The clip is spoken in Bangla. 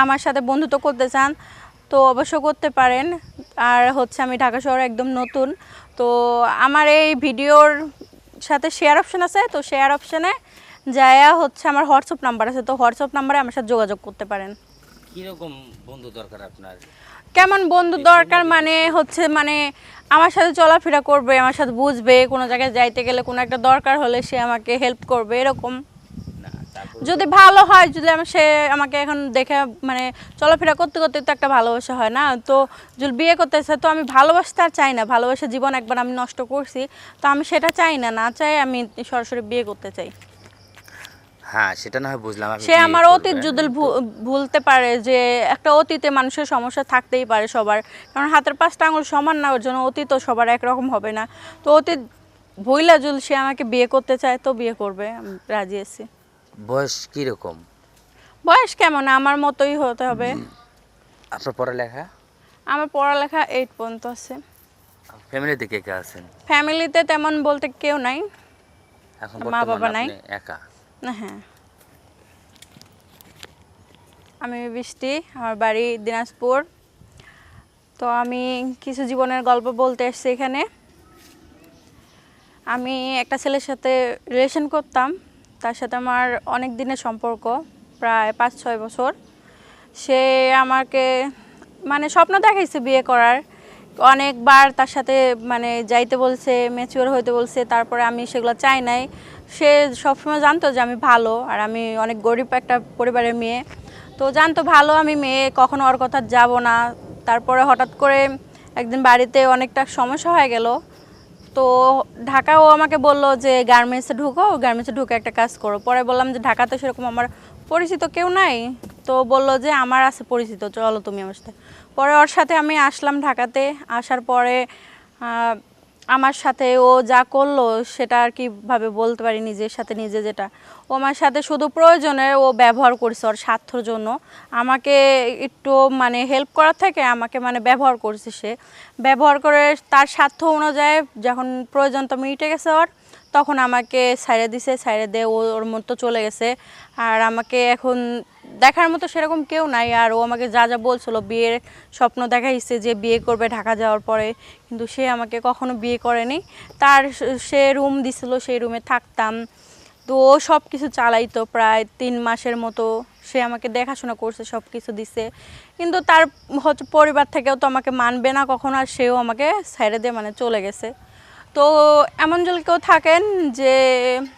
আমার সাথে বন্ধুত্ব করতে চান তো অবশ্য করতে পারেন। আর হচ্ছে আমি ঢাকা শহরে একদম নতুন তো আমার এই ভিডিওর সাথে শেয়ার অপশন আছে তো শেয়ার অপশানে যায়া হচ্ছে আমার হোয়াটসঅ্যাপ নাম্বার আছে তো হোয়াটসঅ্যাপ নাম্বারে আমার সাথে যোগাযোগ করতে পারেন। কীরকম বন্ধু দরকার আপনার? কেমন বন্ধু দরকার মানে হচ্ছে মানে আমার সাথে চলাফেরা করবে আমার সাথে বুঝবে কোনো জায়গায় যাইতে গেলে কোনো একটা দরকার হলে সে আমাকে হেল্প করবে এরকম। যদি ভালো হয় যদি আমি সে আমাকে এখন দেখে মানে চলাফেরা করতে করতে তো একটা ভালোবাসা হয় না। তো যদি বিয়ে করতে তো আমি ভালোবাসতে আর চাই না। ভালোবাসা জীবন একবার আমি নষ্ট করছি তো আমি সেটা চাই না। না চাই আমি সরাসরি বিয়ে করতে চাই। হ্যাঁ সেটা না হয় বুঝলাম সে আমার অতীত যদি ভুলতে পারে যে একটা অতীতে মানুষের সমস্যা থাকতেই পারে সবার। কারণ হাতের পাঁচটা আঙুল সমান না ওর জন্য অতীতও সবার একরকম হবে না। তো অতীত ভুইলা যদি সে আমাকে বিয়ে করতে চায় তো বিয়ে করবে। আমি রাজি আছি। বয়স কীরকম? বয়স কেমন? আমার মতোই হতে হবে। আপনার পড়ালেখা? আমার পড়ালেখা এইট পর্যন্ত আছে। ফ্যামিলিতে কে কে আছেন? ফ্যামিলিতে তেমন বলতে কেউ নাই। এখন মা বাবা নাই? একা? না হ্যাঁ। আমি বৃষ্টি আমার বাড়ি দিনাজপুর। তো আমি কিছু জীবনের গল্প বলতে এসেছি এখানে। আমি একটা ছেলের সাথে রিলেশন করতাম। তার সাথে আমার অনেক দিনের সম্পর্ক, প্রায় পাঁচ, ছয় বছর। সে আমাকে মানে স্বপ্ন দেখাইছে বিয়ে করার। অনেকবার তার সাথে মানে যাইতে বলছে ম্যাচিওর হইতে বলছে, তারপরে আমি সেগুলো চাই নাই। সে সবসময় জানতো যে আমি ভালো আর আমি অনেক গরিব একটা পরিবারের মেয়ে। তো জানতো ভালো আমি মেয়ে, কখনো ওর কথা যাব না। তারপরে হঠাৎ করে একদিন বাড়িতে অনেকটা সমস্যা হয়ে গেল। তো ঢাকাও আমাকে বলল যে গার্মেন্টসে ঢুকো গার্মেন্টসে ঢুকে একটা কাজ করো। পরে বললাম যে, ঢাকাতে সেরকম আমার পরিচিত কেউ নাই। তো বলল যে, আমার আছে পরিচিত, চলো তুমি আমার সাথে। পরে ওর সাথে আমি আসলাম ঢাকাতে। আসার পরে আমার সাথে ও যা করল সেটা আর কীভাবে বলতে পারি, নিজের সাথে নিজে যেটা। ও আমার সাথে শুধু প্রয়োজনে ও ব্যবহার করছে ওর স্বার্থর জন্য। আমাকে একটু মানে হেল্প করার থেকে আমাকে মানে ব্যবহার করছে সে। ব্যবহার করে তার স্বার্থ অনুযায়ী যখন প্রয়োজন তো মিটে গেছে ওর তখন আমাকে সাইড়ে দিছে সাইড়ে দিয়ে ও ওর মতো চলে গেছে। আর আমাকে এখন দেখার মতো সেরকম কেউ নাই। আর ও আমাকে যা যা বলছিল, বিয়ের স্বপ্ন দেখাইছে যে বিয়ে করবে ঢাকা যাওয়ার পরে। কিন্তু সে আমাকে কখনো বিয়ে করেনি। তার সে রুম দিছিল, সেই রুমে থাকতাম। তো ও সব কিছু চালাইতো প্রায় তিন মাসের মতো। সে আমাকে দেখাশোনা করছে সব কিছু দিছে। কিন্তু তার হচ্ছে পরিবার থেকেও তো আমাকে মানবে না কখনো। আর সেও আমাকে সাইডে দিয়ে মানে চলে গেছে। তো এমন কেউ থাকেন যে